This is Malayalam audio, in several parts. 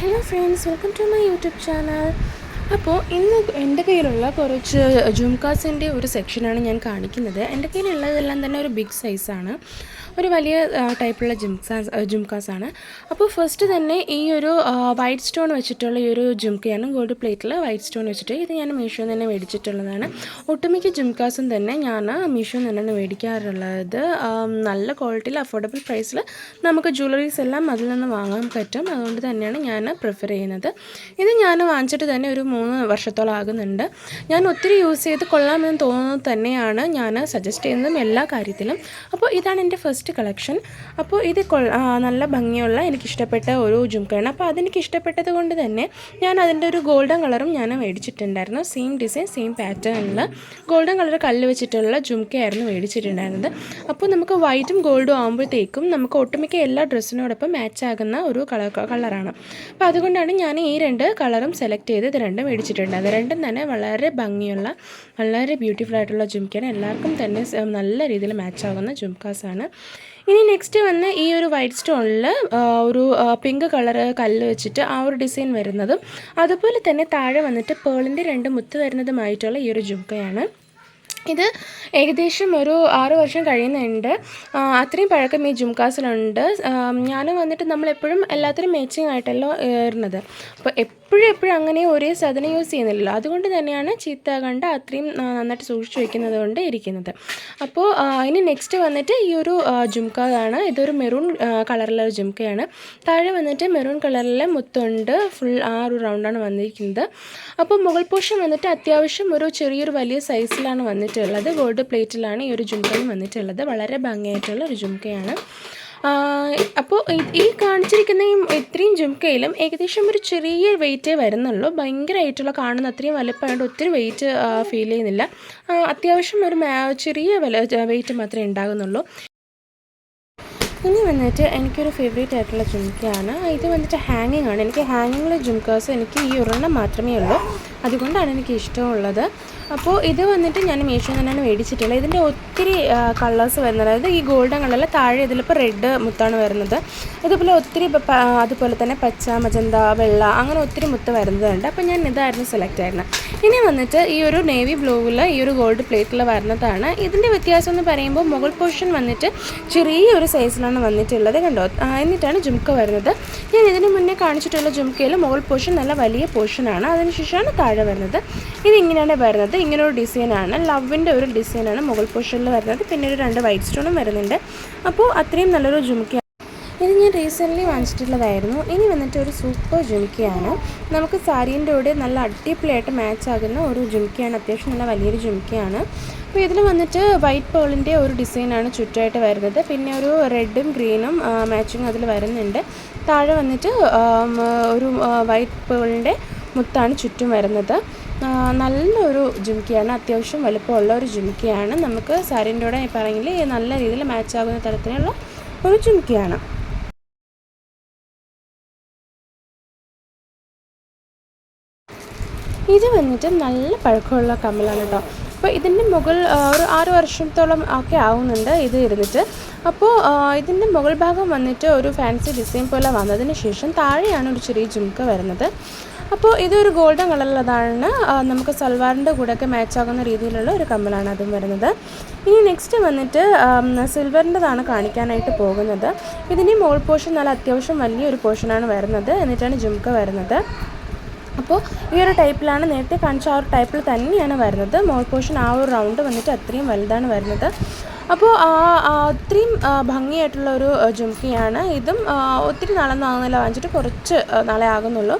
Hello friends welcome to my YouTube channel അപ്പോൾ ഇന്ന് എന്റെ കയ്യിലുള്ള കുറച്ച് ജുംകാസിന്റെ ഒരു സെക്ഷനാണ് ഞാൻ കാണിക്കുന്നത്. എന്റെ കയ്യിലുള്ളതെല്ലാം തന്നെ ഒരു ബിഗ് സൈസാണ് ഒരു വലിയ ടൈപ്പുള്ള ജിംസാസ് ആണ്. അപ്പോൾ ഫസ്റ്റ് തന്നെ ഈ ഒരു വൈറ്റ് സ്റ്റോൺ വെച്ചിട്ടുള്ള ഈ ഒരു ജുംക്കയാണ് ഗോൾഡ് പ്ലേറ്റിൽ വൈറ്റ് സ്റ്റോൺ വെച്ചിട്ട് ഇത് ഞാൻ മീഷോയിൽ തന്നെ മേടിച്ചിട്ടുള്ളതാണ്. ഒട്ടുമിക്ക ജുംകാസും തന്നെ ഞാൻ മീഷോയിൽ തന്നെയാണ് മേടിക്കാറുള്ളത്. നല്ല ക്വാളിറ്റിയിൽ അഫോർഡബിൾ പ്രൈസിൽ നമുക്ക് ജ്വല്ലറീസ് എല്ലാം അതിൽ നിന്ന് വാങ്ങാൻ പറ്റും. അതുകൊണ്ട് തന്നെയാണ് ഞാൻ പ്രിഫർ ചെയ്യുന്നത്. ഇത് ഞാൻ വാങ്ങിച്ചിട്ട് തന്നെ ഒരു മൂന്ന് വർഷത്തോളം ആകുന്നുണ്ട്. ഞാൻ ഒത്തിരി യൂസ് ചെയ്ത് കൊള്ളാമെന്ന് തോന്നുന്നത് തന്നെയാണ് ഞാൻ സജസ്റ്റ് ചെയ്യുന്നതും എല്ലാ കാര്യത്തിലും. അപ്പോൾ ഇതാണ് എന്റെ ഫസ്റ്റ് കളക്ഷൻ അപ്പോൾ ഇത് നല്ല ഭംഗിയുള്ള എനിക്കിഷ്ടപ്പെട്ട ഒരു ജുംക്കയാണ് അപ്പോൾ അതെനിക്ക് ഇഷ്ടപ്പെട്ടത് കൊണ്ട് തന്നെ ഞാൻ അതിന്റെ ഒരു ഗോൾഡൻ കളറും ഞാൻ മേടിച്ചിട്ടുണ്ടായിരുന്നു. സെയിം ഡിസൈൻ സെയിം പാറ്റേണിൽ ഗോൾഡൻ കളർ കല്ല് വെച്ചിട്ടുള്ള ജുംക്കയായിരുന്നു മേടിച്ചിട്ടുണ്ടായിരുന്നത്. അപ്പോൾ നമുക്ക് വൈറ്റും ഗോൾഡും ആകുമ്പോഴത്തേക്കും നമുക്ക് ഒട്ടുമിക്ക എല്ലാ ഡ്രസ്സിനോടൊപ്പം മാച്ച് ആകുന്ന ഒരു കളർ കളറാണ്. അപ്പോൾ അതുകൊണ്ടാണ് ഞാൻ ഈ രണ്ട് കളറും സെലക്ട് ചെയ്ത് ഇത് രണ്ടും മേടിച്ചിട്ടുണ്ട് അത് രണ്ടും തന്നെ വളരെ ഭംഗിയുള്ള വളരെ ബ്യൂട്ടിഫുൾ ആയിട്ടുള്ള ജുംക്കയാണ് എല്ലാവർക്കും തന്നെ നല്ല രീതിയിൽ മാച്ച് ആകുന്ന ജുംക്കാസാണ് ഇനി നെക്സ്റ്റ് വന്ന് ഈ ഒരു വൈറ്റ് സ്റ്റോണിൽ ഒരു പിങ്ക് കളർ കല്ല് വെച്ചിട്ട് ആ ഒരു ഡിസൈൻ വരുന്നതും അതുപോലെ തന്നെ താഴെ വന്നിട്ട് പേളിന്റെ രണ്ട് മുത്ത് വരുന്നതുമായിട്ടുള്ള ഈ ഒരു ജുംക്കയാണ് ഇത് ഏകദേശം ഒരു ആറ് വർഷം കഴിയുന്നുണ്ട്. അത്രയും പഴക്കം ഈ ജുംകാസിലുണ്ട് ഞാൻ വന്നിട്ട് നമ്മളെപ്പോഴും എല്ലാത്തിനും മാച്ചിങ് ആയിട്ടല്ലോ ഏറുന്നത്. അപ്പോൾ എപ്പോഴും എപ്പോഴും അങ്ങനെ ഒരേ സാധനം യൂസ് ചെയ്യുന്നില്ലല്ലോ. അതുകൊണ്ട് തന്നെയാണ് ചീത്ത കണ്ട് അത്രയും നന്നായിട്ട് സൂക്ഷിച്ചു വയ്ക്കുന്നത് കൊണ്ട് ഇരിക്കുന്നത് അപ്പോൾ ഇനി നെക്സ്റ്റ് വന്നിട്ട് ഈ ഒരു ജുംക്കാണ് ഇതൊരു മെറൂൺ കളറിലുള്ള ഒരു താഴെ വന്നിട്ട് മെറൂൺ കളറിലെ മുത്തുണ്ട്. ഫുൾ ആ ഒരു റൗണ്ടാണ് വന്നിരിക്കുന്നത്. അപ്പോൾ മുകൾ പോഷൻ വന്നിട്ട് അത്യാവശ്യം ഒരു ചെറിയൊരു വലിയ സൈസിലാണ് വന്നിട്ടുള്ളത്. ഗോൾഡ് പ്ലേറ്റിലാണ് ഈ ഒരു ജുംക്കയും വന്നിട്ടുള്ളത്. വളരെ ഭംഗിയായിട്ടുള്ള ഒരു ജുംകയാണ്. അപ്പോൾ ഈ കാണിച്ചിരിക്കുന്ന ഈ ഇത്രയും ജുംക്കയിലും ഏകദേശം ഒരു ചെറിയ വെയിറ്റേ വരുന്നുള്ളൂ. ഭയങ്കരമായിട്ടുള്ള കാണുന്ന അത്രയും വലുപ്പമായിട്ട് ഒത്തിരി വെയിറ്റ് ഫീൽ ചെയ്യുന്നില്ല. അത്യാവശ്യം ഒരു ചെറിയ വില വെയിറ്റ് മാത്രമേ ഉണ്ടാകുന്നുള്ളൂ. ഇനി വന്നിട്ട് എനിക്കൊരു ഫേവറേറ്റ് ആയിട്ടുള്ള ജുംക്കയാണ് ഇത് വന്നിട്ട് ഹാങ്ങിങ് ആണ്. എനിക്ക് ഹാങ്ങിങ്ങിലെ ജുംക്കാസ് എനിക്ക് ഈ ഒരെണ്ണം മാത്രമേ ഉള്ളൂ. അതുകൊണ്ടാണ് എനിക്ക് ഇഷ്ടമുള്ളത്. അപ്പോൾ ഇത് വന്നിട്ട് ഞാൻ മീഷോ തന്നെയാണ് മേടിച്ചിട്ടുള്ളത്. ഇതിന്റെ ഒത്തിരി കളേഴ്സ് വരുന്നത് അതായത് ഈ ഗോൾഡൻ കളറിൽ താഴെ ഇതിലിപ്പോൾ റെഡ് മുത്താണ് വരുന്നത്. ഇതുപോലെ ഒത്തിരി അതുപോലെ തന്നെ പച്ച മജന്ത വെള്ള അങ്ങനെ ഒത്തിരി മുത്ത് വരുന്നതുണ്ട്. അപ്പോൾ ഞാൻ ഇതായിരുന്നു സെലക്ട് ആയിരുന്നത്. ഇനി വന്നിട്ട് ഈ ഒരു നേവി ബ്ലൂവിൽ ഈ ഒരു ഗോൾഡ് പ്ലേറ്റിൽ വരുന്നതാണ് ഇതിന്റെ വ്യത്യാസം എന്ന് പറയുമ്പോൾ മുകൾ പോർഷൻ വന്നിട്ട് ചെറിയൊരു സൈസിലാണ് വന്നിട്ടുള്ളത് കണ്ടോ? എന്നിട്ടാണ് ജുംക്ക വരുന്നത്. ഞാൻ ഇതിന് മുന്നേ കാണിച്ചിട്ടുള്ള ജുംക്കയിൽ മുകൾ പോർഷൻ നല്ല വലിയ പോർഷനാണ് അതിനുശേഷമാണ് താഴെ വരുന്നത്. ഇതിങ്ങനെയാണ് വരുന്നത്. ഇങ്ങനെ ഒരു ഡിസൈനാണ് ലവിന്റെ ഒരു ഡിസൈനാണ് മുകൾ പോർഷനിൽ വരുന്നത്. പിന്നെ ഒരു രണ്ട് വൈറ്റ് സ്റ്റോണും വരുന്നുണ്ട്. അപ്പോൾ അത്രയും നല്ലൊരു ജുംക്ക ഞാൻ റീസെന്റ്ലി വാങ്ങിച്ചിട്ടുള്ളതായിരുന്നു. ഇനി വന്നിട്ട് ഒരു സൂപ്പർ ജുമിക്കയാണ്. നമുക്ക് സാരീന്റെ കൂടെ നല്ല അടിപൊളിയായിട്ട് മാച്ച് ആകുന്ന ഒരു ജുമിക്കയാണ്. അത്യാവശ്യം നല്ല വലിയൊരു ജുമിക്കയാണ്. അപ്പോൾ ഇതിൽ വന്നിട്ട് വൈറ്റ് പേളിന്റെ ഒരു ഡിസൈനാണ് ചുറ്റായിട്ട് വരുന്നത്. പിന്നെ ഒരു റെഡും ഗ്രീനും മാച്ചിങ് അതിൽ വരുന്നുണ്ട്. താഴെ വന്നിട്ട് ഒരു വൈറ്റ് പേളിന്റെ മുത്താണ് ചുറ്റും വരുന്നത്. നല്ലൊരു ജുംക്കിയാണ് അത്യാവശ്യം വലുപ്പമുള്ള ഒരു ജുംക്കിയാണ് നമുക്ക് സാരീന്റെ കൂടെ പറയെങ്കിൽ നല്ല രീതിയിൽ മാച്ച് ആകുന്ന തരത്തിലുള്ള ഒരു ജുംക്കിയാണ് ഇത് വന്നിട്ട് നല്ല പഴക്കമുള്ള കമ്മലാണ് കേട്ടോ അപ്പോൾ ഇതിന്റെ മുകൾ ഒരു ആറ് വർഷത്തോളം ഒക്കെ ആവുന്നുണ്ട് ഇത് ഇരുന്നിട്ട്. അപ്പോൾ ഇതിന്റെ മുകൾ ഭാഗം വന്നിട്ട് ഒരു ഫാൻസി ഡിസൈൻ പോലെ വന്നതിന് ശേഷം താഴെയാണ് ഒരു ചെറിയ ജുംക്ക വരുന്നത്. അപ്പോൾ ഇതൊരു ഗോൾഡൻ കളറുള്ളതാണ് നമുക്ക് സൽവാറിന്റെ കൂടെയൊക്കെ മാച്ച് ആകുന്ന രീതിയിലുള്ള ഒരു കമ്മലാണ് അതും വരുന്നത്. ഇനി നെക്സ്റ്റ് വന്നിട്ട് സിൽവറിന്റെതാണ് കാണിക്കാനായിട്ട് പോകുന്നത്. ഇതിന്റെ മോൾ പോർഷൻ നല്ല അത്യാവശ്യം വലിയൊരു പോർഷനാണ് വരുന്നത്. എന്നിട്ടാണ് ജുംക്ക വരുന്നത്. അപ്പോൾ ഈ ഒരു ടൈപ്പിലാണ് നേരത്തെ കാണിച്ച ആ ഒരു ടൈപ്പിൽ തന്നെയാണ് വരുന്നത്. മോൾ പോർഷൻ ആ ഒരു റൗണ്ട് വന്നിട്ട് അത്രയും വലുതാണ് വരുന്നത്. അപ്പോൾ അത്രയും ഭംഗിയായിട്ടുള്ള ഒരു ജുംക്കിയാണ്. ഇതും ഒത്തിരി നാളൊന്നും ആകുന്നില്ല വാങ്ങിച്ചിട്ട് കുറച്ച് നാളെ ആകുന്നുള്ളൂ.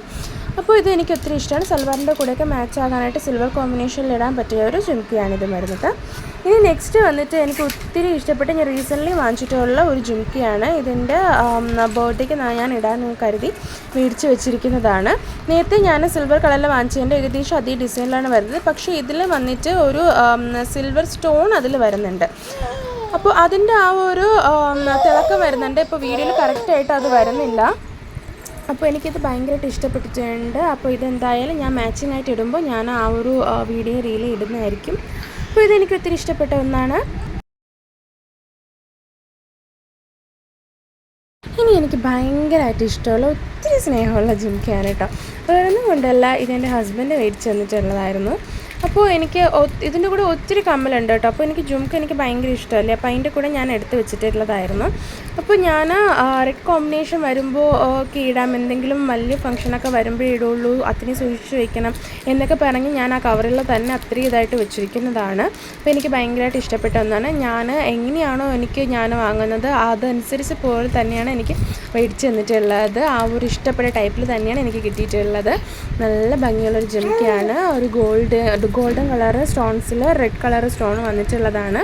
അപ്പോൾ ഇത് എനിക്ക് ഒത്തിരി ഇഷ്ടമാണ്. സൽവാറിന്റെ കൂടെയൊക്കെ മാച്ച് ആകാനായിട്ട് സിൽവർ കോമ്പിനേഷനിൽ ഇടാൻ പറ്റിയ ഒരു ജുംക്കിയാണ് ഇത് വരുന്നത്. ഇനി നെക്സ്റ്റ് വന്നിട്ട് എനിക്ക് ഒത്തിരി ഇഷ്ടപ്പെട്ട് ഞാൻ റീസെന്റ്ലി വാങ്ങിച്ചിട്ടുള്ള ഒരു ജുംക്കിയാണ് ഇതിന്റെ ബർത്ത്ഡേക്ക് ഞാൻ ഇടാൻ കരുതി മേടിച്ച് വെച്ചിരിക്കുന്നതാണ്. നേരത്തെ ഞാൻ സിൽവർ കളറിൽ വാങ്ങിച്ചതിന്റെ ഏകദേശം അതേ ഡിസൈനിലാണ് വരുന്നത്. പക്ഷേ ഇതിൽ വന്നിട്ട് ഒരു സിൽവർ സ്റ്റോൺ അതിൽ വരുന്നുണ്ട്. അപ്പോൾ അതിന്റെ ആ ഒരു തിളക്കം വരുന്നുണ്ട്. ഇപ്പോൾ വീഡിയോയിൽ കറക്റ്റായിട്ട് അത് വരുന്നില്ല. അപ്പോൾ എനിക്കിത് ഭയങ്കരമായിട്ട് ഇഷ്ടപ്പെട്ടിട്ടുണ്ട്. അപ്പോൾ ഇതെന്തായാലും ഞാൻ മാച്ചിങ് ആയിട്ട് ഇടുമ്പോൾ ഞാൻ ആ ഒരു വീഡിയോ റീൽ ഇടുന്നതായിരിക്കും. അപ്പോൾ ഇതെനിക്ക് ഒത്തിരി ഇഷ്ടപ്പെട്ട ഒന്നാണ്. ഇനി എനിക്ക് ഭയങ്കരമായിട്ട് ഇഷ്ടമുള്ള ഒത്തിരി സ്നേഹമുള്ള ജുംക്കയാണ് കേട്ടോ. വേറൊന്നും കൊണ്ടല്ല ഇതെന്റെ ഹസ്ബൻഡ് മേടിച്ച് തന്നിട്ടുള്ളതായിരുന്നു അപ്പോൾ എനിക്ക് ഇതിന്റെ കൂടെ ഒത്തിരി കമ്മലുണ്ട് കേട്ടോ. അപ്പോൾ എനിക്ക് ജുംക്ക് എനിക്ക് ഭയങ്കര ഇഷ്ടമല്ലേ? അപ്പോൾ അതിന്റെ കൂടെ ഞാൻ എടുത്ത് വെച്ചിട്ടുള്ളതായിരുന്നു. അപ്പോൾ ഞാൻ റെഡ് കോമ്പിനേഷൻ വരുമ്പോൾ ഒക്കെ ഇടാം. എന്തെങ്കിലും വലിയ ഫംഗ്ഷനൊക്കെ വരുമ്പോഴേ ഇടുള്ളൂ. അത്രയും സൂക്ഷിച്ച് വെക്കണം എന്നൊക്കെ പറഞ്ഞ് ഞാൻ ആ കവറിൽ തന്നെ അത്രയും ഇതായിട്ട് വെച്ചിരിക്കുന്നതാണ്. അപ്പോൾ എനിക്ക് ഭയങ്കരമായിട്ട് ഇഷ്ടപ്പെട്ട ഒന്നാണ്. ഞാൻ എങ്ങനെയാണോ എനിക്ക് ഞാൻ വാങ്ങുന്നത് അതനുസരിച്ച് പോലെ തന്നെയാണ് എനിക്ക് മേടിച്ച് തന്നിട്ടുള്ളത്. ആ ഒരു ഇഷ്ടപ്പെട്ട ടൈപ്പിൽ തന്നെയാണ് എനിക്ക് കിട്ടിയിട്ടുള്ളത്. നല്ല ഭംഗിയുള്ളൊരു ജുംക്കയാണ് ഒരു ഗോൾഡ് ഗോൾഡൻ കളറ് സ്റ്റോൺസിൽ റെഡ് കളർ സ്റ്റോൺ വന്നിട്ടുള്ളതാണ്.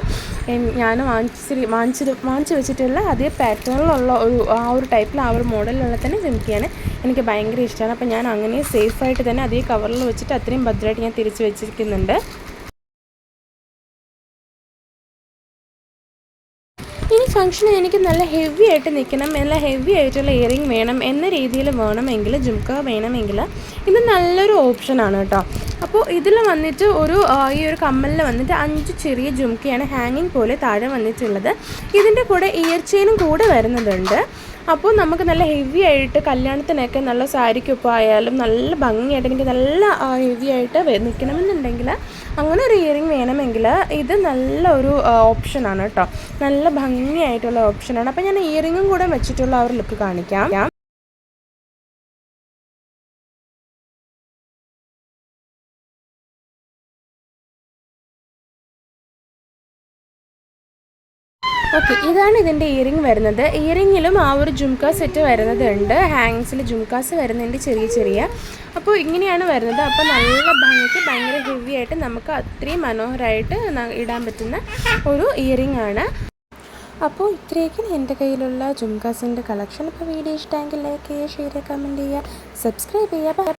ഞാൻ വാങ്ങിച്ച വാങ്ങിച്ച് വാങ്ങിച്ചു വെച്ചിട്ടുള്ള അതേ പാറ്റേണിലുള്ള ഒരു ആ ഒരു ടൈപ്പിൽ ആ ഒരു മോഡലിലുള്ള തന്നെ ജുംക്കിയാണ് എനിക്ക് ഭയങ്കര ഇഷ്ടമാണ് അപ്പോൾ ഞാൻ അങ്ങനെ സേഫായിട്ട് തന്നെ അതേ കവറിൽ വെച്ചിട്ട് അത്രയും ഭദ്രമായിട്ട് ഞാൻ തിരിച്ച് വെച്ചിരിക്കുന്നുണ്ട്. ഫംഗ്ഷന് എനിക്ക് നല്ല ഹെവി ആയിട്ട് നിൽക്കണം. നല്ല ഹെവി ആയിട്ടുള്ള ഇയറിംഗ് വേണം. എന്ന രീതിയിൽ വേണമെങ്കിൽ ജുംക്ക വേണമെങ്കിൽ ഇത് നല്ലൊരു ഓപ്ഷനാണ് കേട്ടോ. അപ്പോൾ ഇതിൽ വന്നിട്ട് ഒരു ഈ ഒരു കമ്മലിൽ വന്നിട്ട് അഞ്ച് ചെറിയ ജുംക്കയാണ് ഹാങ്ങിങ് പോലെ താഴെ വന്നിട്ടുള്ളത്. ഇതിന്റെ കൂടെ ഇയർ ചെയിനും കൂടെ വരുന്നതുണ്ട് അപ്പോൾ നമുക്ക് നല്ല ഹെവി ആയിട്ട് കല്യാണത്തിനൊക്കെ നല്ല സാരിക്കൊപ്പം ആയാലും നല്ല ഭംഗിയായിട്ട് എനിക്ക് നല്ല ഹെവി ആയിട്ട് നിൽക്കണമെന്നുണ്ടെങ്കിൽ അങ്ങനെ ഒരു ഇയറിങ് വേണമെങ്കിൽ ഇത് നല്ല ഒരു ഓപ്ഷനാണ് കേട്ടോ. നല്ല ഭംഗിയായിട്ടുള്ള ഓപ്ഷനാണ് അപ്പോൾ ഞാൻ ഇയറിങ്ങും കൂടെ വെച്ചിട്ടുള്ള ആ ഒരു ലുക്ക് കാണിക്കാം. ഓക്കെ ഇതാണ് ഇതിന്റെ ഇയറിംഗ് വരുന്നത്. ഇയറിങ്ങിലും ആ ഒരു ജുംക്ക സെറ്റ് വരുന്നത് വരുന്നതുണ്ട് ഹാങ്സിൽ ജുംകാസ് വരുന്നുണ്ട് ചെറിയ ചെറിയ. അപ്പോൾ ഇങ്ങനെയാണ് വരുന്നത്. അപ്പോൾ നല്ല ഭംഗിക്ക് ഭയങ്കര ഹെവി ആയിട്ട് നമുക്ക് അത്രയും മനോഹരമായിട്ട് ഇടാൻ പറ്റുന്ന ഒരു ഇയറിംഗ് ആണ്. അപ്പോൾ ഇത്രയൊക്കെ എന്റെ കയ്യിലുള്ള ജുംക്കാസിന്റെ കളക്ഷൻ അപ്പോൾ വീഡിയോ ഇഷ്ടമെങ്കിൽ ലൈക്ക് ചെയ്യുക ഷെയർ ചെയ്യുക കമന്റ് ചെയ്യുക സബ്സ്ക്രൈബ് ചെയ്യുക.